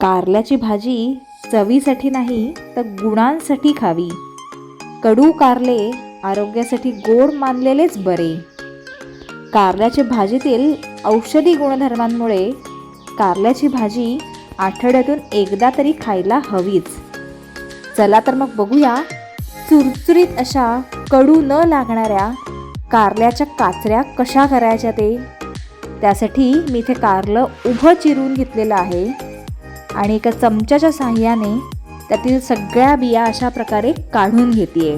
कारल्याची भाजी चवीसाठी नाही तर गुणांसाठी खावी. कडू कारले आरोग्यासाठी गोड मानलेलेच बरे. कारल्याच्या भाजीतील औषधी गुणधर्मांमुळे कारल्याची भाजी आठवड्यातून एकदा तरी खायला हवीच. चला तर मग बघूया चुरचुरीत अशा कडू न लागणाऱ्या कारल्याच्या काचऱ्या कशा करायच्या ते. त्यासाठी मी इथे कारलं उभं चिरून घेतलेलं आहे. आणि एका चमच्याच्या साह्याने त्यातील सगळ्या बिया अशा प्रकारे काढून घेते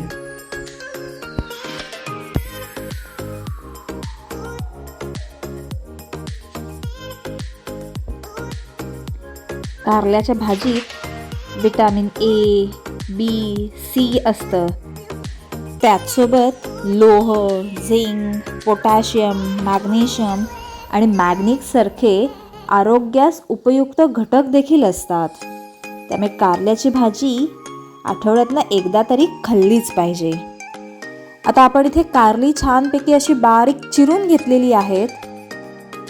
कारल्याच्या भाजीत विटॅमिन ए बी सी असतं. त्याचसोबत लोह झिंक पोटॅशियम मॅग्नेशियम आणि मॅग्निकसारखे आरोग्यास उपयुक्त घटक देखील असतात. त्यामुळे कारल्याची भाजी आठवड्यातनं एकदा तरी खाल्लीच पाहिजे. आता आपण इथे कारली छानपैकी अशी बारीक चिरून घेतलेली आहेत.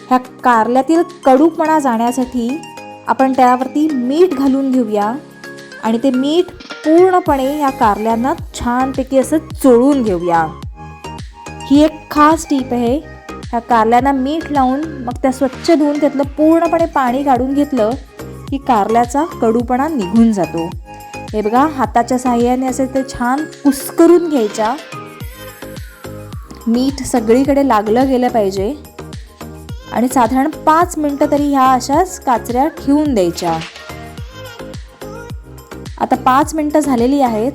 ह्या कारल्यातील कडूपणा जाण्यासाठी आपण त्यावरती मीठ घालून घेऊया. आणि ते मीठ पूर्णपणे या कारल्यांना छानपैकी असं चोळून घेऊया. ही एक खास टीप आहे. ह्या कारल्यांना मीठ लावून मग त्या स्वच्छ धुवून त्यातलं पूर्णपणे पाणी काढून घेतलं की कारल्याचा कडूपणा निघून जातो. हे बघा हाताच्या साह्याने असे ते छान कुस्करून घ्यायच्या. मीठ सगळीकडे लागलं गेलं पाहिजे. आणि साधारण पाच मिनटं तरी ह्या अशाच काचऱ्या ठेवून द्यायच्या. आता पाच मिनटं झालेली आहेत.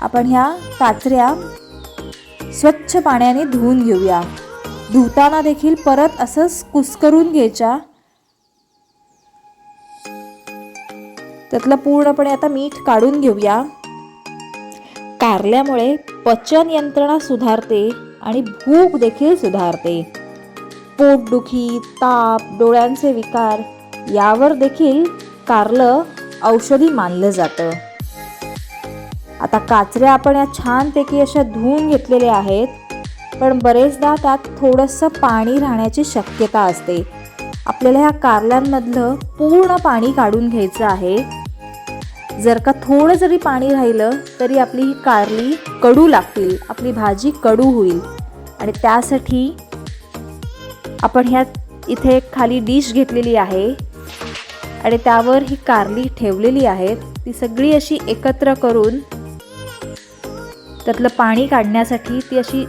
आपण ह्या काचऱ्या स्वच्छ पाण्याने धुवून घेऊया. धुताना देखील परत असंच कुस्करून घ्यायच्या. त्यातलं पूर्णपणे आता मीठ काढून घेऊया. कारल्यामुळे पचन यंत्रणा सुधारते आणि भूक देखील सुधारते. पोटदुखी ताप डोळ्यांचे विकार यावर देखील कारलं औषधी मानलं जातं. आता काचऱ्या आपण या छानपैकी अशा धुवून घेतलेल्या आहेत. पण बरेचदा त्यात थोडंसं पाणी राहण्याची शक्यता असते. आपल्याला ह्या कारल्यांमधलं पूर्ण पाणी काढून घ्यायचं आहे. जर का थोडं जरी पाणी राहिलं तरी आपली ही कारली कडू लागतील आपली भाजी कडू होईल. आणि त्यासाठी आपण ह्या इथे एक खाली डिश घेतलेली आहे. आणि त्यावर ही कारली ठेवलेली आहेत ती सगळी अशी एकत्र करून त्यातलं पाणी काढण्यासाठी ती अशी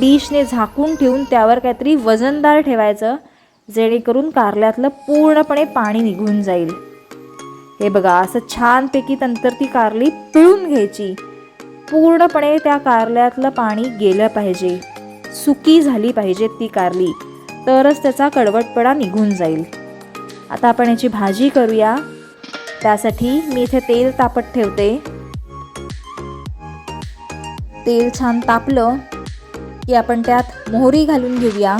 डिशने झाकून ठेवून त्यावर काहीतरी वजनदार ठेवायचं जेणेकरून कारल्यातलं पूर्णपणे पाणी निघून जाईल. हे बघा असं छानपैकी नंतर ती कारली पिळून घ्यायची. पूर्णपणे त्या कारल्यातलं पाणी गेलं पाहिजे. सुकी झाली पाहिजे ती कारली तरच त्याचा कडवटपणा निघून जाईल. आता आपण याची भाजी करूया. त्यासाठी मी इथे तेल तापत ठेवते. तेल छान तापलं. की आपण त्यात मोहरी घालून घेऊया.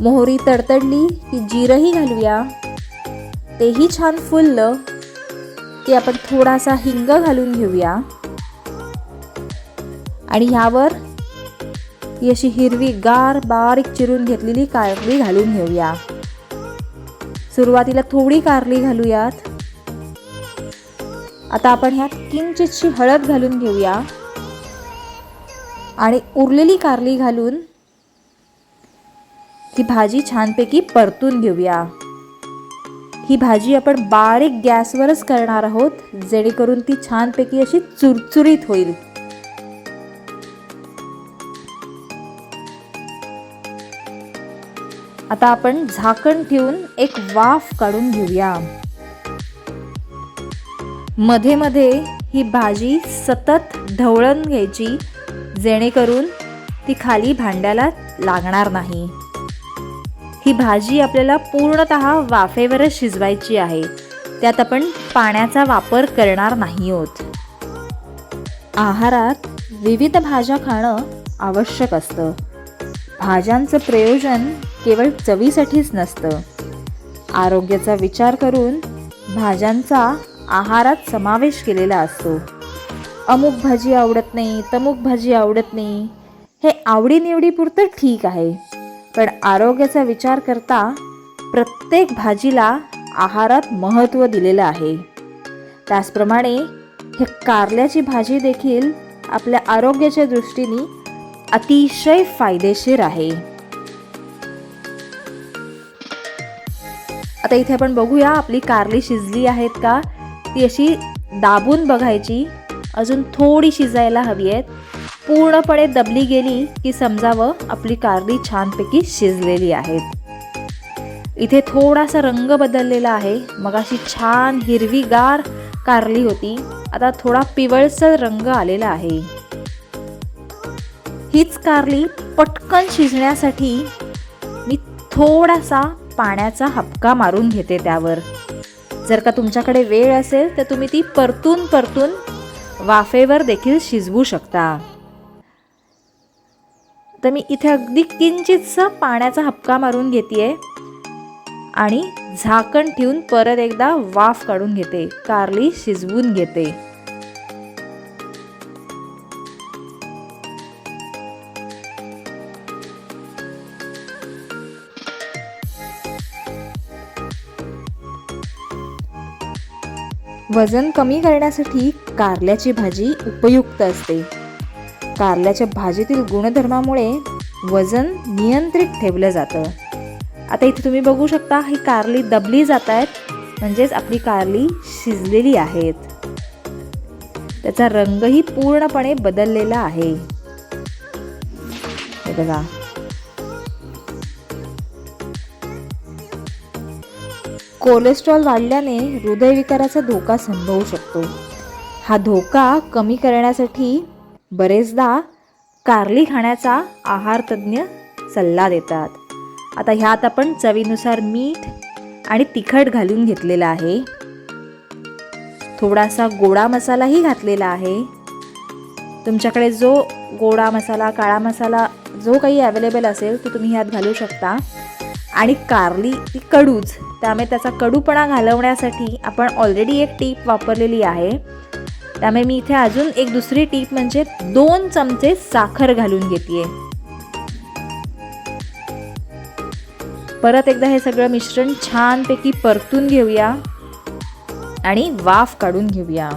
मोहरी तडतडली की जिरंही घालूया. तेही छान फुललं की आपण थोडासा हिंग घालून घेऊया. आणि ह्यावर ही अशी हिरवी गार बारीक चिरून घेतलेली कारली घालून घेऊया. सुरुवातीला थोडी कारली घालूयात. आता आपण ह्यात किंचितशी हळद घालून घेऊया. आणि उरलेली कारली घालून ती भाजी छानपैकी परतून घेऊया. ही भाजी आपण बारीक गॅसवरच करणार आहोत जेणेकरून ती छानपैकी अशी चुरचुरीत होईल. आता आपण झाकण ठेवून एक वाफ काढून घेऊया. मध्ये मध्ये ही भाजी सतत ढवळण घ्यायची जेणेकरून ती खाली भांड्याला लागणार नाही. ही भाजी आपल्याला पूर्णत वाफेवरच शिजवायची आहे. त्यात आपण पाण्याचा वापर करणार नाही आहोत. आहारात विविध भाज्या खाणं आवश्यक असतं. भाज्यांचं प्रयोजन केवळ चवीसाठीच नसतं. आरोग्याचा विचार करून भाज्यांचा आहारात समावेश केलेला असतो. अमुक भाजी आवडत नाही तमुक भाजी आवडत नाही. हे आवडीनिवडीपुरतं ठीक आहे. पण आरोग्याचा विचार करता प्रत्येक भाजीला आहारात महत्त्व दिलेलं आहे. त्याचप्रमाणे हे कारल्याची भाजी देखील आपल्या आरोग्याच्या दृष्टीने अतिशय फायदेशीर आहे. आता इथे आपण बघूया आपली कारली शिजली आहेत का? ती अशी दाबून बघायची. अजून थोडी शिजायला हवी आहेत. पूर्णपणे दबली गेली की समजावं आपली कारली छानपैकी शिजलेली आहेत. इथे थोडासा रंग बदललेला आहे. मग अशी छान हिरवीगार कारली होती. आता थोडा पिवळसर रंग आलेला आहे. हीच कारली पटकन शिजण्यासाठी मी थोडासा पाण्याचा हपका मारून घेते त्यावर. जर का तुमच्याकडे वेळ असेल तर तुम्ही ती परतून परतून वाफेवर देखील शिजवू शकता. तर मी इथे अगदी किंचितसं पाण्याचा हपका मारून घेते आणि झाकण ठेवून परत एकदा वाफ काढून घेते कारली शिजवून घेते. वजन कमी करण्यासाठी कारल्याची भाजी उपयुक्त असते. कारल्याच्या भाजीतील गुणधर्मामुळे वजन नियंत्रित ठेवलं जातं. आता इथे तुम्ही बघू शकता ही कारली दबली जात आहेत. म्हणजेच आपली कारली शिजलेली आहेत. त्याचा रंगही पूर्णपणे बदललेला आहे. बघा. कोलेस्ट्रॉल वाढल्याने हृदयविकाराचा धोका संभवू शकतो. हा धोका कमी करण्यासाठी बरेचदा कारली खाण्याचा आहार तज्ज्ञ सल्ला देतात. आता ह्यात आपण चवीनुसार मीठ आणि तिखट घालून घेतलेला आहे. थोडासा गोडा मसालाही घातलेला आहे. तुमच्याकडे जो गोडा मसाला काळा मसाला जो काही अवेलेबल असेल तो तुम्ही ह्यात घालू शकता. आणि कारली ती कडूच. त्यामुळे त्याचा कडूपणा घालवण्यासाठी आपण ऑलरेडी एक टीप वापरलेली आहे. त्यामुळे मी इथे अजून एक दुसरी टीप म्हणजे दोन चमचे साखर घालून घेते परत एकदा हे सगळं मिश्रण छानपैकी परतून घेऊया आणि वाफ काढून घेऊया.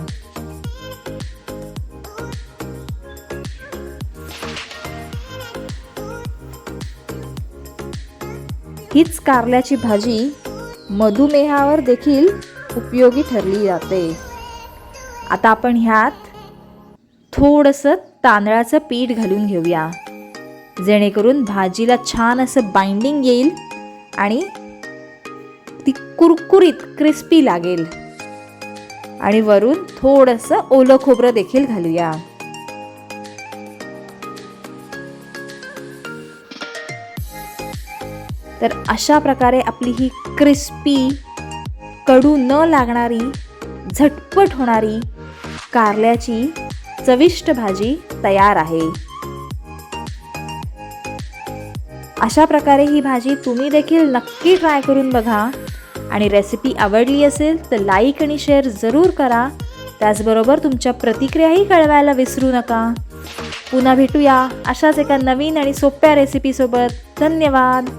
हीच कारल्याची भाजी मधुमेहावर देखील उपयोगी ठरली जाते. आता आपण ह्यात थोडंसं तांदळाचं पीठ घालून घेऊया. जेणेकरून भाजीला छान असं बाइंडिंग येईल आणि ती कुरकुरीत क्रिस्पी लागेल. आणि वरून थोडंसं ओलं खोबरं देखील घालूया. तर अशा प्रकारे आपली ही क्रिस्पी कडू न लागणारी झटपट होणारी कारल्याची चविष्ट भाजी तयार आहे. अशा प्रकारे ही भाजी तुम्ही देखील नक्की ट्राय करून बघा. आणि रेसिपी आवडली असेल तर लाईक आणि शेअर जरूर करा. त्याचबरोबर तुमच्या प्रतिक्रियाही कळवायला विसरू नका. पुन्हा भेटूया अशाच एका नवीन आणि सोप्या रेसिपीसोबत धन्यवाद.